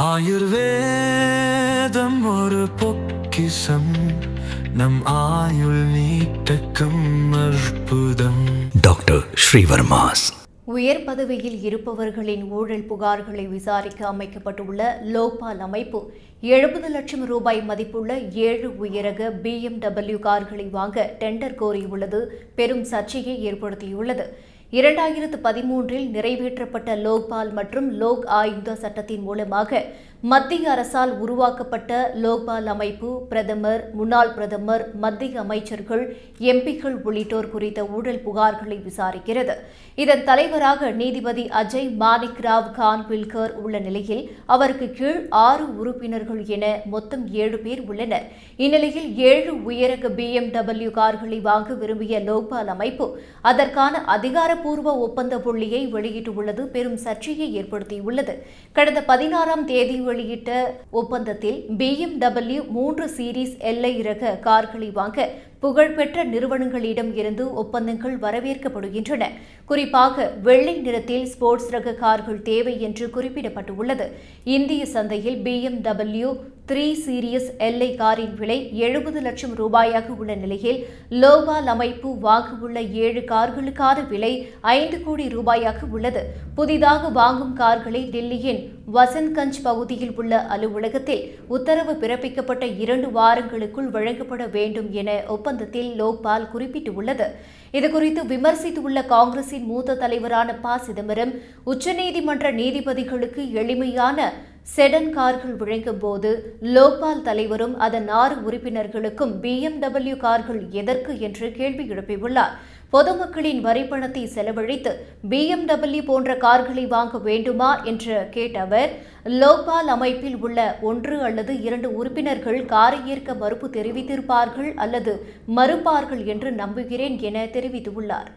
ஆயுர்வேதம் ஒரு பொக்கிசம் நம் ஆயுள் நீட்டக்கும் அற்புதம். டாக்டர் ஸ்ரீவர்மாஸ். உயர் பதவியில் இருப்பவர்களின் ஊழல் புகார்களை விசாரிக்க அமைக்கப்பட்டுள்ள லோக்பால் அமைப்பு எழுபது லட்சம் ரூபாய் மதிப்புள்ள ஏழு உயரக பிஎம்டபிள்யூ கார்களை வாங்க டெண்டர் கோரியுள்ளது. பெரும் சர்ச்சையை ஏற்படுத்தியுள்ளது. இரண்டாயிரத்து பதிமூன்றில் நிறைவேற்றப்பட்ட லோக்பால் மற்றும் லோக் ஆயுக்தா சட்டத்தின் மூலமாக மத்திய அரசால் உருவாக்கப்பட்ட லோக்பால் அமைப்பு பிரதமர் முன்னாள் பிரதமர் மத்திய அமைச்சர்கள் எம்பிக்கள் உள்ளிட்டோர் குறித்த ஊழல் புகார்களை விசாரிக்கிறது. இதன் தலைவராக நீதிபதி அஜய் மாணிக் ராவ் கான் உள்ள நிலையில் அவருக்கு கீழ் ஆறு உறுப்பினர்கள் என மொத்தம் ஏழு பேர் உள்ளனர். இந்நிலையில் ஏழு உயரக பிஎம்டபிள்யூ கார்களை வாங்க விரும்பிய லோக்பால் அமைப்பு அதற்கான அதிகாரப்பூர்வ ஒப்பந்த புள்ளியை வெளியிட்டுள்ளது. பெரும் சர்ச்சையை ஏற்படுத்தியுள்ளது. கடந்த பதினாறாம் தேதி வெளியிட்ட ஒப்பந்தத்தில் பிஎம்டபிள்யூ மூன்று சீரீஸ் எல்லை ரக கார்களை வாங்க புகழ்பெற்ற நிறுவனங்களிடம் இருந்து ஒப்பந்தங்கள் வரவேற்கப்படுகின்றன. குறிப்பாக வெள்ளை நிறத்தில் ஸ்போர்ட்ஸ் ரக கார்கள் தேவை என்று குறிப்பிடப்பட்டுள்ளது. இந்திய சந்தையில் பிஎம்டபிள்யூ த்ரீ சீரியஸ் எல்ஐ காரின் விலை எழுபது லட்சம் ரூபாயாக உள்ள நிலையில் லோகால் அமைப்பு வாங்கவுள்ள ஏழு கார்களுக்கான விலை ஐந்து கோடி ரூபாயாக உள்ளது. புதிதாக வாங்கும் கார்களை டெல்லியின் வசந்த்கஞ்ச் பகுதியில் உள்ள அலுவலகத்தில் உத்தரவு பிறப்பிக்கப்பட்ட இரண்டு வாரங்களுக்குள் வழங்கப்பட வேண்டும் என ஒப்பந்தத்தில் லோக்பால் குறிப்பிட்டுள்ளது. இதுகுறித்து விமர்சித்துள்ள காங்கிரசின் மூத்த தலைவரான ப. சிதம்பரம் உச்சநீதிமன்ற நீதிபதிகளுக்கு எளிமையான செடன் கார்கள் வழங்கும் போது லோக்பால் தலைவரும் அதன் ஆறு உறுப்பினர்களுக்கும் பிஎம்டபிள்யூ கார்கள் எதற்கு என்று கேள்வி எழுப்பியுள்ளார். பொதுமக்களின் வரிப்பணத்தை செலவழித்து பிஎம்டபிள்யூ போன்ற கார்களை வாங்க வேண்டுமா என்று கேட்ட அவர் லோக்பால் அமைப்பில் உள்ள ஒன்று அல்லது இரண்டு உறுப்பினர்கள் காரை ஏற்க மறுப்பு தெரிவித்திருப்பார்கள் அல்லது மறுப்பார்கள் என்று நம்புகிறேன் என தெரிவித்துள்ளார்.